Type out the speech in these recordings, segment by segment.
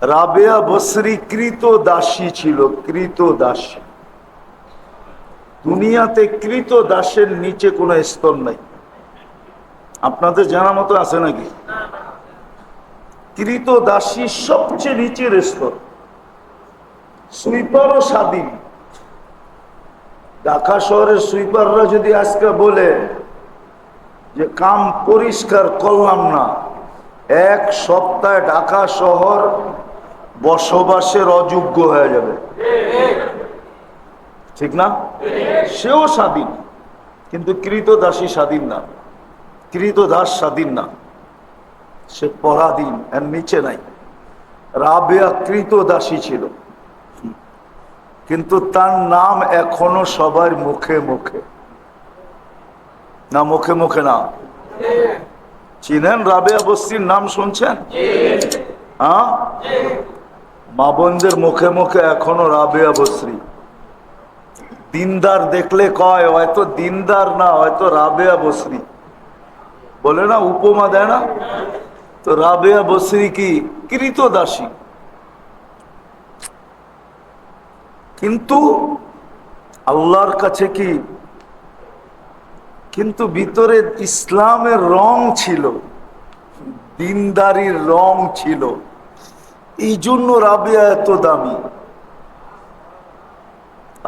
রাবেয়া বসরি কৃত দাসী ছিল, কৃত দাসী। দুনিয়াতে কৃত দাসের নিচে কোনো স্তর নাই। আপনাদের জানা মতো আছে নাকি? কৃত দাসী সবচেয়ে নিচের স্তর। সুইপারও স্বাধীন। ঢাকা শহরের সুইপাররা যদি আজকে বলে যে, কাম পরিষ্কার করলাম না, এক সপ্তাহে ঢাকা শহর বসবাসের অযোগ্য হয়ে যাবে। ঠিক না? সেও স্বাধীন কিন্তু কৃত দাসী স্বাধীন না। কৃত দাস স্বাধীন না। সে পরাধীন এর নিচে নাই। রাবেয়া কৃত দাসী ছিল। কিন্তু তার নাম এখনও সবার মুখে মুখে। না মুখে মুখে না। চিনেন রাবেয়া বস্তির নাম শুনছেন? হ্যাঁ? মা বোনদের মুখে মুখে এখনও রাবেয়া বস্ত্রী দিনদার দেখলে কয়, হয়তো দিনদার না, হয়তো রাবেয়া বস্রি বলে না, উপমা দেয় না? তো রাবেয়া বস্রি কি? কৃত দাসী কিন্তু আল্লাহর কাছে কি? কিন্তু ভিতরে ইসলামের রং ছিল, দিনদারির রং ছিল। এই জন্য রাবেয়া এত দামি।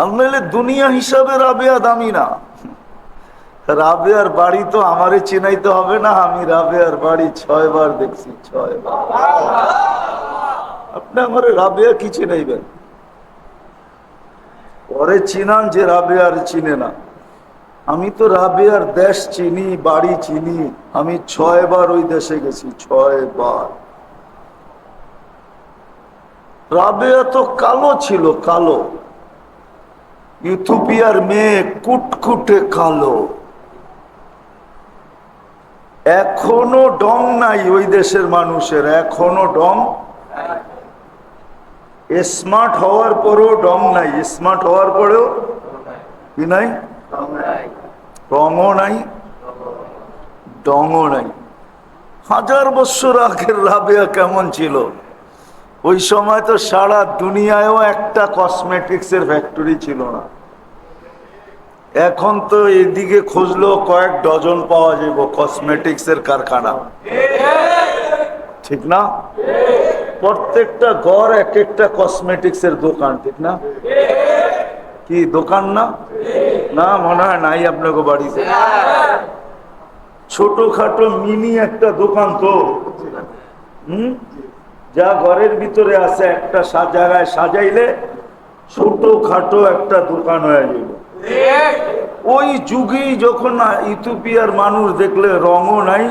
আর দুনিয়া হিসাবে রাবেয়া দামি না। রাবেয়ার বাড়ি তো আমারে চেনাইতে হবে না, আমি রাবেয়ার বাড়ি ছয় বার দেখছি ছয় বার আপনি আমার রাবেয়া কি চেনাইবেন? পরে চিনান যে রাবেয়ার চিনে না। আমি তো রাবেয়ার দেশ চিনি, বাড়ি চিনি, আমি ছয় বার ওই দেশে গেছি ছয় বার রাবেয়া তো কালো ছিল, কালো। ইউথোপিয়ার মেয়ে কুটকুটে কালো। এখনও ডং নাই ওই দেশের মানুষের, এখনও ডং স্মার্ট হওয়ার পরেও ডং নাই, স্মার্ট হওয়ার পরেও কি নাই? রঙও নাই, ডংও নাই। হাজার বছর আগের রাবেয়া কেমন ছিল? ওই সময় তো সারা দুনিয়ায়ও একটা কসমেটিক্সের ফ্যাক্টরি ছিল না। এখন তো এদিকে খুঁজলেও কয়েক ডজন পাওয়া যাব কসমেটিক্সের কারখানা। ঠিক না? প্রত্যেকটা ঘর এক একটা কসমেটিক্সের দোকান, ঠিক না? কি দোকান না? না, মনে হয় নাই আপনাকে বাড়িতে। ছোটখাটো মিনি একটা দোকান তো। হুম? যা ঘরের ভিতরে আছে একটা জায়গায় সাজাইলে ছোট খাটো একটা দোকান হয়ে যাবে। ওই যুগে যখন ইথিওপিয়ার মানুষ দেখলে রঙও নাই,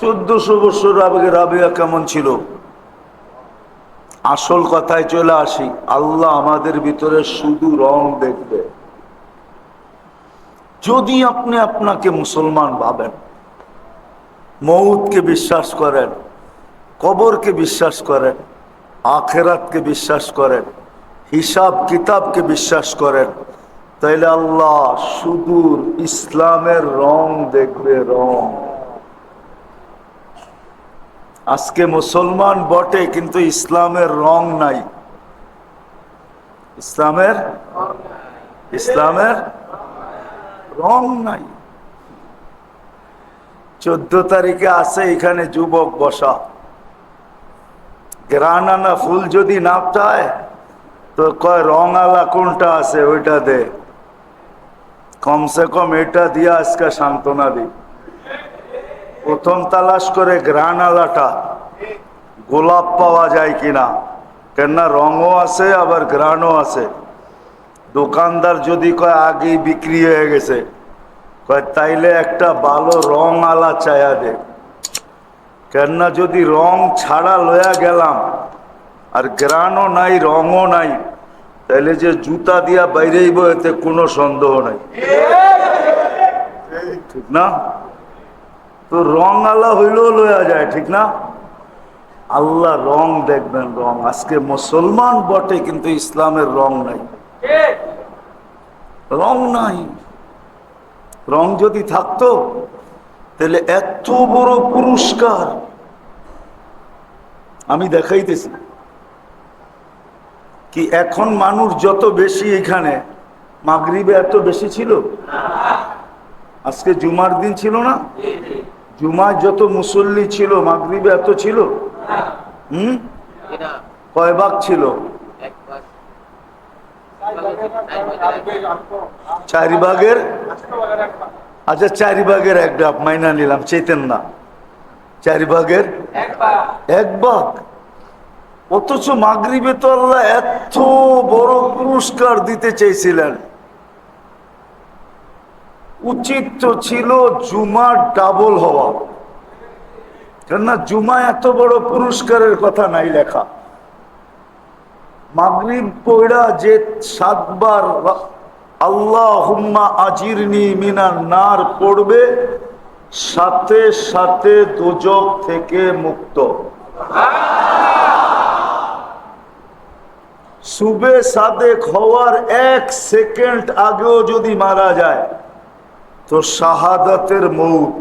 চোদ্দশো বছর আগে রাবেয়া কেমন ছিল? আসল কথায় চলে আসি, আল্লাহ আমাদের ভিতরে শুধু রং দেখবে। যদি আপনি আপনাকে মুসলমান ভাবেন মৌতকে বিশ্বাস করেন কবরকে বিশ্বাস করেন আখেরাতকে বিশ্বাস করেন হিসাব কিতাবকে বিশ্বাস করেন তাইলে আল্লাহ সুদূর ইসলামের রং দেখবে রং। আজকে মুসলমান বটে, কিন্তু ইসলামের রং নাই। ইসলামের ইসলামের রং নাই। চোদ্দ তারিখে আছে এখানে যুবক বসা। গ্রানানা ফুল যদি না চায়, তো কয় রং আলা কোনটা আছে ওইটা দে। কমসে কম এটা দিয়ে আজকে সান্ত্বনা দিই প্রথম তালাশ করে গ্রান আলাটা গোলাপ পাওয়া যায় কিনা, কেননা রঙও আছে, আবার গ্রানও আছে। দোকানদার যদি কয় আগেই বিক্রি হয়ে গেছে, কয় তাইলে একটা ভালো রং আলা চায়া দে। কেননা যদি রং ছাড়া লয়া গেলাম, আর গ্রানও নাই, রঙও নাই তাহলে যে জুতা দিয়া বাইরেইব, এতে কোনো সন্দেহ নাই। ঠিক না? তো রং আলা হইলেও লয়া যায়, ঠিক না? আল্লাহ রং দেখবেন রং। আজকে মুসলমান বটে, কিন্তু ইসলামের রং নাই। রং নাই। রং যদি থাকতো তাহলে এত বড় পুরস্কার। আমি দেখাইতেছি কি এখন মানুষ যত বেশি এখানে, মাগরিবে এত বেশি ছিল? আজকে জুমার দিন ছিল না? জুমায় যত মুসল্লি ছিল, মাগরিবে এত ছিল? হুম? কয় ভাগ ছিল? চারি ভাগের? আচ্ছা চারি ভাগের এক ডাব মাইনা নিলাম, চেতেন না। চারি ভাগের এক ভাগ। অথচ মাগরিবে তো আল্লাহ এত বড় পুরস্কার দিতে চেয়েছিলেন। উচিত তো ছিল জুমার ডাবল হওয়া। কেননা জুমা এত বড় পুরস্কারের কথা নাই লেখা। মাগরিব পড়া যে সাতবার আল্লাহ হুম্মা আজিরনি মিনার নার পড়বে সাথে সাথে দুজক থেকে মুক্ত। সুবে সাদেক হওয়ার এক সেকেন্ড আগেও যদি মারা যায়, তো শাহাদাতের মৌত।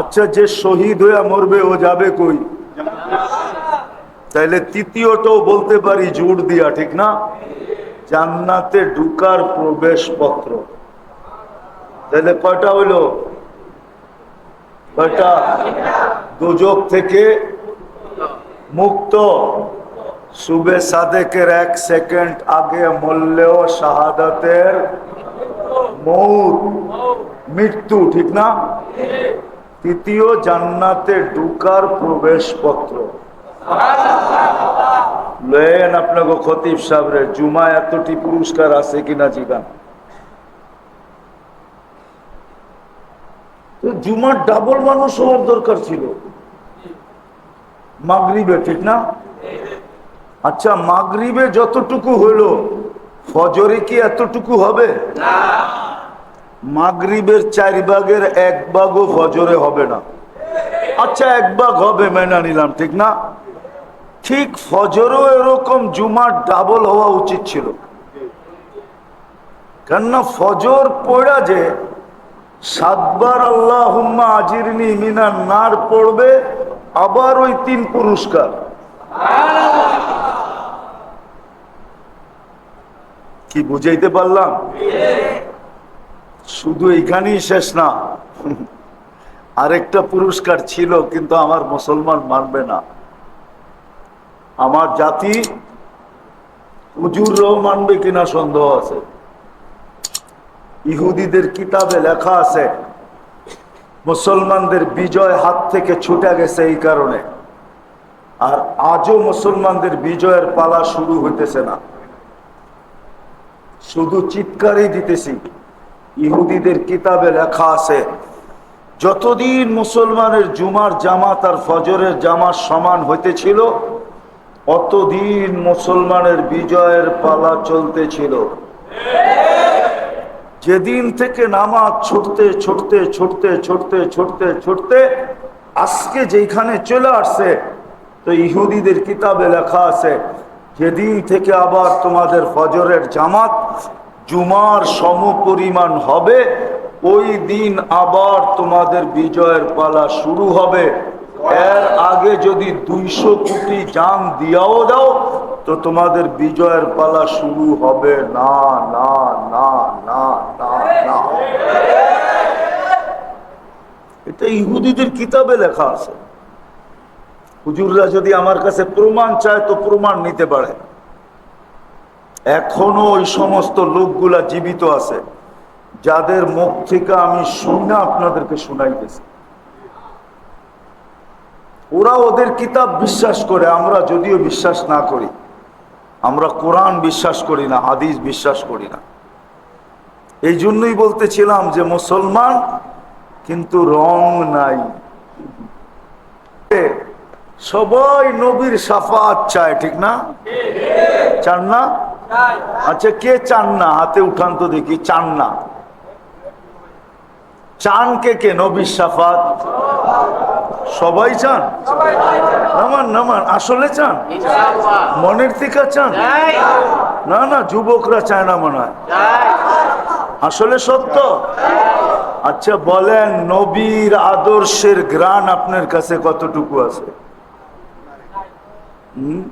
আচ্ছা যে শহীদ হয়ে মরবে, ও যাবে কই? তাইলে তৃতীয়টাও বলতে পারি জোর দিয়া, ঠিক না? জান্নাতে ঢুকার প্রবেশ পত্র তাহলে কয়টা হইল? কয়টা? দুজক থেকে মুক্ত। সুবে সাদেকের এক সেকেন্ড আগে মরলেও শাহাদাতের মৌত। মৃত্যু, ঠিক না? তৃতীয় জান্নাতে ঢুকার প্রবেশ পত্র লেন আপনাকে খতিব সাহেবরে জুমা এতটি পুরস্কার আছে কিনা জিগান। জুমার ডাবল মানুষ হওয়ার দরকার ছিল। মাগরিবে ঠিক না? আচ্ছা মাগরিবে যতটুকু হলো ফজরে কি এতটুকু হবে? মাগরিবের চার ভাগের এক ভাগও ফজরে হবে না। আচ্ছা এক ভাগ হবে মেনে নিলাম ঠিক না? ঠিক ফজরও এরকম জুমার ডাবল হওয়া উচিত ছিল। কেননা ফজর পড়া যে সাতবার আল্লাহ হুম্মা আজিরনি মিনার নার পড়বে, আবার ওই তিন পুরস্কার। কি বুঝাইতে পারলাম? শুধু এখানেই শেষ না। আরেকটা পুরস্কার ছিল, কিন্তু আমার মুসলমান মানবে না। আমার জাতি হুজুররাও মানবে কিনা সন্দেহ আছে। ইহুদিদের কিতাবে লেখা আছে, মুসলমানদের বিজয় হাত থেকে ছুটে গেছে এই কারণে। আর আজও মুসলমানদের বিজয়ের পালা শুরু হইতেছে না। শুধু চিৎকারই দিতেছি, ইহুদিদের কিতাবে লেখা আছে, যতদিন মুসলমানের জুমার জামাত আর ফজরের জামাত সমান হইতেছিল, অতদিন মুসলমানের বিজয়ের পালা চলতেছিল। যেদিন থেকে নামাজ ছুটতে ছুটতে ছুটতে ছুটতে ছুটতে ছুটতে আজকে যেখানে চলে আসছে, তো ইহুদিদের কিতাবে লেখা আছে, যেদিন থেকে আবার তোমাদের ফজরের জামাত জুমার সম পরিমাণ হবে, ওই দিন আবার তোমাদের বিজয়ের পালা শুরু হবে। এর আগে যদি দুইশো কোটি জান দিয়াও দাও তো তোমাদের বিজয়ের পালা শুরু হবে। না না না না না না। এটা ইহুদিদের কিতাবে লেখা আছে। হুজুররা যদি আমার কাছে প্রমাণ চায়, তো প্রমাণ নিতে পারে। এখনও ওই সমস্ত লোকগুলা জীবিত আছে, যাদের মুখ থেকে আমি শুনে আপনাদেরকে শুনাইতেছি। ওরা ওদের কিতাব বিশ্বাস করে, আমরা যদিও বিশ্বাস না করি। আমরা কোরআন বিশ্বাস করি না, হাদিস বিশ্বাস করি না। এই জন্যই বলতেছিলাম যে মুসলমান কিন্তু রং নাই। সবাই নবীর সাফাত চায়, ঠিক না? চান না? আচ্ছা কে চান না? হাতে উঠান তো দেখি, চান না। চান কে কে? নবীর সাফাত। সবাই চান? নামান নামান, আসলে চান? মনের থেকে চান? না না, যুবকরা চায় না মনে হয়। আসলে সত্য? আচ্ছা বলেন, নবীর আদর্শের গ্রান আপনার কাছে কতটুকু আছে? হুম?